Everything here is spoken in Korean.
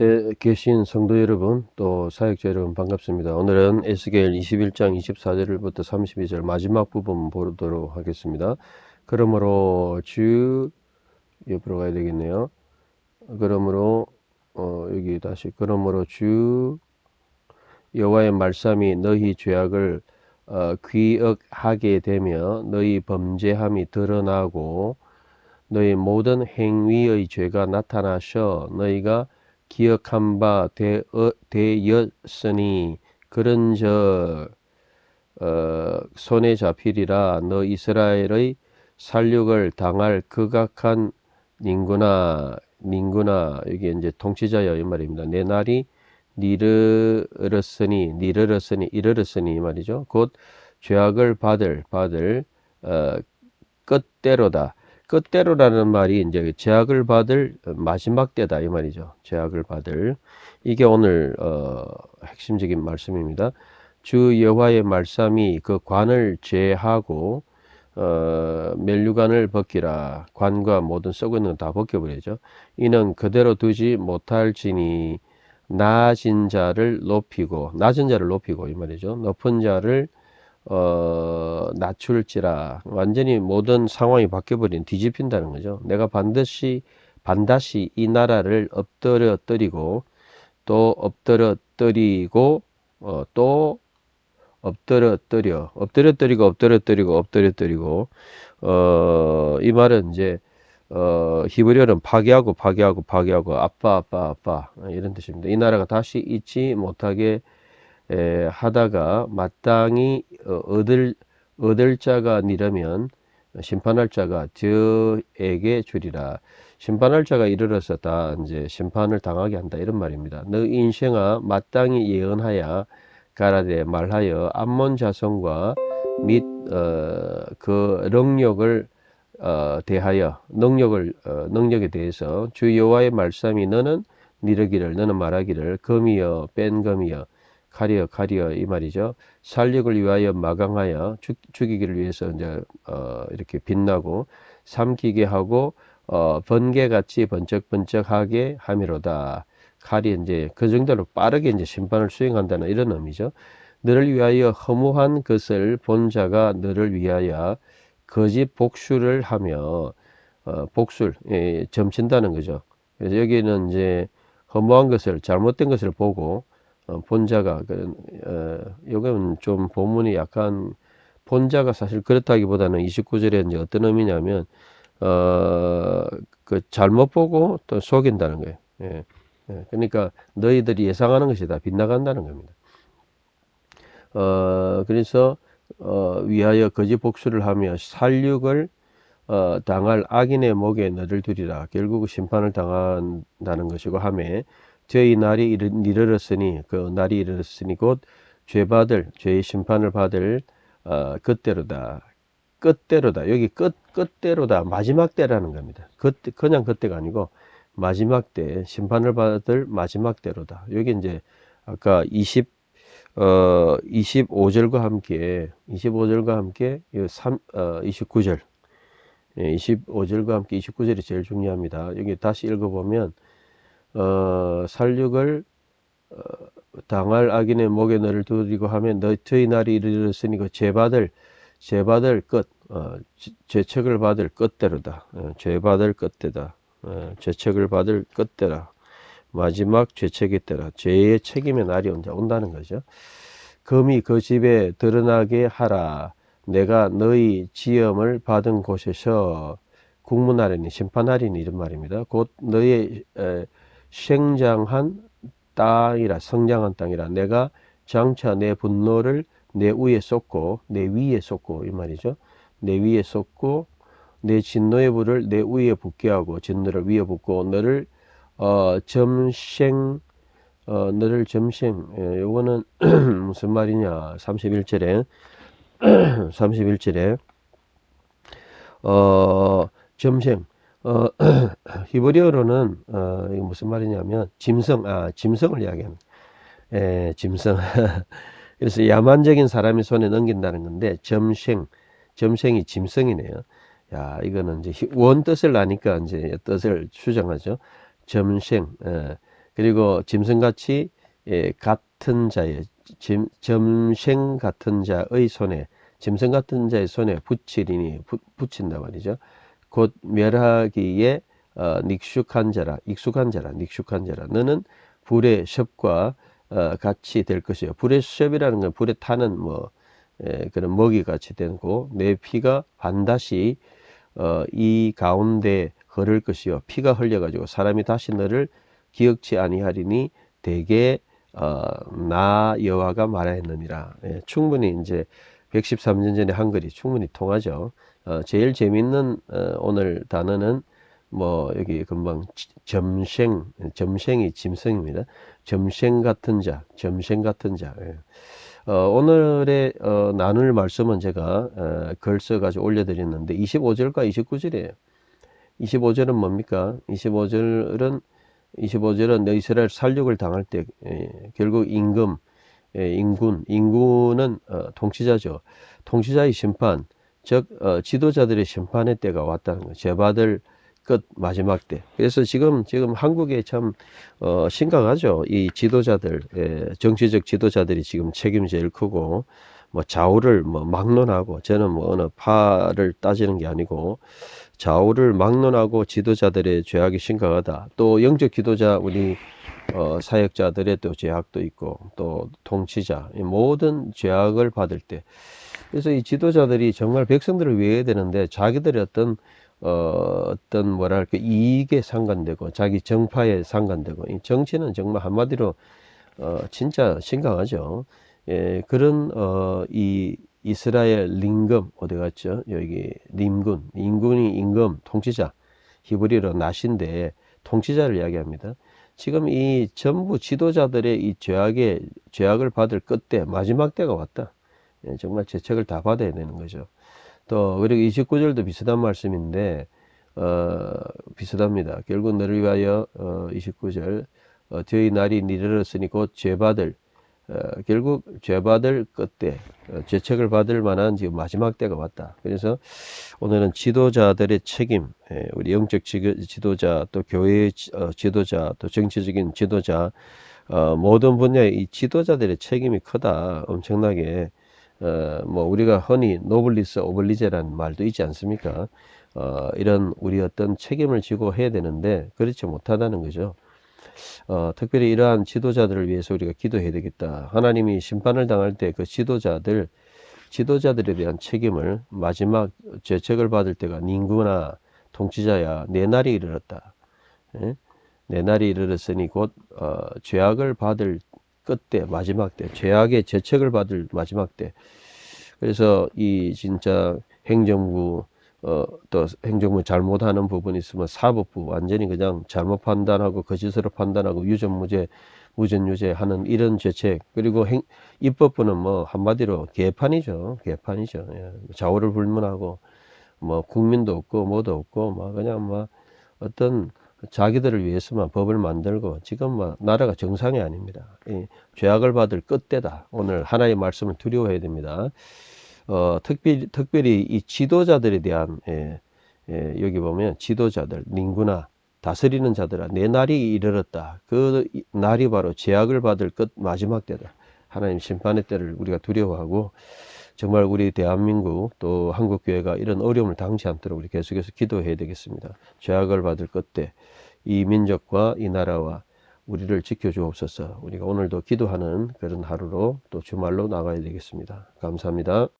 이곳에 계신 성도 여러분, 또 사역자 여러분 반갑습니다. 오늘은 에스겔 21장 24절부터 32절 마지막 부분 보도록 하겠습니다. 그러므로 주 옆으로 가야 되겠네요. 그러므로 어, 여기 다시 그러므로 주 여호와의 말씀이 너희 죄악을 어, 귀억하게 되며 너희 범죄함이 드러나고 너희 모든 행위의 죄가 나타나셔 너희가 기억한 바 되, 어, 되었으니 그런저 어, 손에 잡히리라 너 이스라엘의 살육을 당할 극악한 nin구나 nin구나 여기 이제 통치자여 이 말입니다. 내 날이 니르렀으니 니르렀으니 이르렀으니 이 말이죠. 곧 죄악을 받을 받을 어, 끝대로다. 끝대로라는 말이 이제 죄악을 받을 마지막 때다 이 말이죠. 죄악을 받을 이게 오늘 어, 핵심적인 말씀입니다. 주 여호와의 말씀이 그 관을 제하고 어, 멜류관을 벗기라 관과 모든 썩어 있는 다 벗겨버리죠. 이는 그대로 두지 못할지니 낮은 자를 높이고 낮은 자를 높이고 이 말이죠. 높은 자를 어, 낮출지라 완전히 모든 상황이 바뀌어버린 뒤집힌다는 거죠. 내가 반드시 반드시 이 나라를 엎드려 뜨리고 또 엎드려 뜨리고 어, 또 엎드려 뜨려 엎드려 뜨리고 엎드려 뜨리고 엎드려 뜨리고 어, 이 말은 이제 어, 히브리어는 파괴하고 파괴하고 파괴하고 아빠 아빠 아빠 이런 뜻입니다. 이 나라가 다시 잊지 못하게 에, 하다가 마땅히 어, 얻을 얻을 자가 니라면 심판할 자가 저에게 주리라. 심판할 자가 이르러서 다 이제 심판을 당하게 한다 이런 말입니다. 너 인생아 마땅히 예언하여 가라데 말하여 암몬 자손과 및그 어, 능력을 어, 대하여 능력을 어, 능력에 대해서 주 여호와의 말씀이 너는 니르기를 너는 말하기를 검이여 뺀 검이여 가리어 가리어 이 말이죠. 살력을 위하여 마강하여 죽, 죽이기를 위해서 이제 어, 이렇게 빛나고 삼키게 하고 어, 번개같이 번쩍번쩍하게 함이로다. 칼이 이제 그 정도로 빠르게 이제 심판을 수행한다는 이런 의미죠. 너를 위하여 허무한 것을 본 자가 너를 위하여 거짓 복수를 하며 어, 복술 예, 점친다는 거죠. 그래서 여기는 이제 허무한 것을 잘못된 것을 보고 어, 본자가 그, 어, 좀 본문이 약간 본자가 사실 그렇다기보다는 29절에 이제 어떤 의미냐면 어, 그 잘못 보고 또 속인다는 거예요. 예. 예. 그러니까 너희들이 예상하는 것이 다 빗나간다는 겁니다. 어, 그래서 어, 위하여 거짓 복수를 하며 살육을 어, 당할 악인의 목에 너를 두리라. 결국 심판을 당한다는 것이고 하매 저희 날이 이르렀으니 그 날이 이르렀으니 곧 죄받을 죄의 심판을 받을 어, 끝대로다. 끝대로다. 여기 끝 끝대로다. 마지막 때라는 겁니다. 그 그냥 그때가 아니고 마지막 때 심판을 받을 마지막 때로다. 여기 이제 아까 20 어, 25절과 함께 25절과 함께 3, 어, 29절 예, 25절과 함께 29절이 제일 중요합니다. 여기 다시 읽어보면 어, 살육을 어, 당할 악인의 목에 너를 두드리고 하면 너 저희 날이 이르렀으니 그 죄받을 죄받을 끝 어, 죄책을 받을 끝대로다. 어, 죄받을 끝대다. 어, 죄책을 받을 끝대라. 마지막 죄책의 때라. 죄의 책임의 날이 언제 온다는 거죠. 금이 그 집에 드러나게 하라. 내가 너희 지엄을 받은 곳에서 국문하리니 심판하리니 이런 말입니다. 곧 너의 에, 생장한 땅이라 성장한 땅이라. 내가 장차 내 분노를 내 위에 쏟고 내 위에 쏟고 이 말이죠. 내 위에 쏟고 내 진노의 불을 내 위에 붓게 하고 진노를 위에 붓고 너를 어 점생 어 너를 점생 예, 요거는 무슨 말이냐. 31절에 31절에 어 점생 어, 히브리어로는 어, 이게 무슨 말이냐면 짐승, 아 짐승을 이야기합니다. 에, 짐승. 그래서 야만적인 사람이 손에 넘긴다는 건데 점생, 점생이 짐승이네요. 야, 이거는 이제 원 뜻을 아니까 이제 뜻을 추정하죠. 점생, 에, 그리고 짐승같이 예, 같은 자의 짐, 점생 같은 자의 손에 짐승 같은 자의 손에 붙이리니 부, 붙인다 말이죠. 곧 멸하기에 어, 닉숙한 자라 익숙한 자라 닉숙한 자라. 너는 불의 섭과 어, 같이 될 것이요. 불의 섭이라는 건 불에 타는 뭐 에, 그런 먹이 같이 되고 내 피가 반드시 어, 이 가운데 흐를 것이요. 피가 흘려 가지고 사람이 다시 너를 기억치 아니하리니 대개 어, 나 여호와가 말하였느니라. 예, 충분히 이제 113년 전에 한글이 충분히 통하죠. 어, 제일 재밌는 어, 오늘 단어는 뭐 여기 금방 점생 점생이 짐승입니다. 점생 같은 자, 점생 같은 자. 예. 어, 오늘의 어, 나눌 말씀은 제가 어, 글 써가지고 올려드렸는데 25절과 29절이에요. 25절은 뭡니까? 25절은 25절은 이스라엘 살육을 당할 때 예, 결국 임금, 예, 인군, 인군은 어, 통치자죠. 통치자의 심판, 즉 어, 지도자들의 심판의 때가 왔다는 거. 죄받을 끝 마지막 때. 그래서 지금 지금 한국에 참 어, 심각하죠. 이 지도자들, 예, 정치적 지도자들이 지금 책임이 제일 크고 뭐 좌우를 뭐 막론하고 저는 뭐 어느 파를 따지는 게 아니고 좌우를 막론하고 지도자들의 죄악이 심각하다. 또 영적 지도자 우리 어, 사역자들의 또 죄악도 있고 또 통치자 이 모든 죄악을 받을 때 그래서 이 지도자들이 정말 백성들을 위해야 되는데 자기들의 어떤 어, 어떤 뭐랄까 이익에 상관되고 자기 정파에 상관되고 이 정치는 정말 한마디로 어, 진짜 심각하죠. 예, 그런 어, 이 이스라엘 림금 어디 갔죠? 여기 림군 임군이 임금 통치자 히브리로 나신데 통치자를 이야기합니다. 지금 이 전부 지도자들의 이 죄악의 죄악을 받을 끝때 마지막 때가 왔다. 예, 정말 죄책을 다 받아야 되는 거죠. 또 그리고 29절도 비슷한 말씀인데 어, 비슷합니다. 결국 너를 위하여 어, 29절 어, 저희 날이 이르렀으니 곧 죄받을 어, 결국 죄받을 끝때 어, 죄책을 받을 만한 지금 마지막 때가 왔다. 그래서 오늘은 지도자들의 책임, 예, 우리 영적 지도자, 또 교회의 어, 지도자, 또 정치적인 지도자, 어, 모든 분야의 이 지도자들의 책임이 크다. 엄청나게 어, 뭐 우리가 흔히 노블리스 오블리제라는 말도 있지 않습니까? 어, 이런 우리 어떤 책임을 지고 해야 되는데 그렇지 못하다는 거죠. 어, 특별히 이러한 지도자들을 위해서 우리가 기도해야 되겠다. 하나님이 심판을 당할 때 그 지도자들, 지도자들에 대한 책임을 마지막 죄책을 받을 때가 닌구나 통치자야 내 날이 이르렀다. 예? 내 날이 이르렀으니 곧 어, 죄악을 받을 끝때 마지막 때 죄악의 죄책을 받을 마지막 때 그래서 이 진짜 행정부 어, 또 행정부 잘못하는 부분이 있으면 사법부 완전히 그냥 잘못 판단하고 거짓으로 판단하고 유전무죄 무전유죄 하는 이런 죄책 그리고 행, 입법부는 뭐 한마디로 개판이죠 개판이죠 예. 좌우를 불문하고 뭐 국민도 없고 뭐도 없고 막 그냥 뭐 어떤 자기들을 위해서만 법을 만들고 지금 뭐 나라가 정상이 아닙니다. 이 죄악을 받을 끝대다. 오늘 하나의 말씀을 두려워해야 됩니다. 어, 특별히, 특별히 이 지도자들에 대한 예, 예, 여기 보면 지도자들, 닝구나 다스리는 자들아 내 날이 이르렀다. 그 날이 바로 죄악을 받을 끝 마지막 때다. 하나님 심판의 때를 우리가 두려워하고 정말 우리 대한민국 또 한국교회가 이런 어려움을 당치 않도록 우리 계속해서 기도해야 되겠습니다. 죄악을 받을 끝때 이 민족과 이 나라와 우리를 지켜주옵소서. 우리가 오늘도 기도하는 그런 하루로 또 주말로 나가야 되겠습니다. 감사합니다.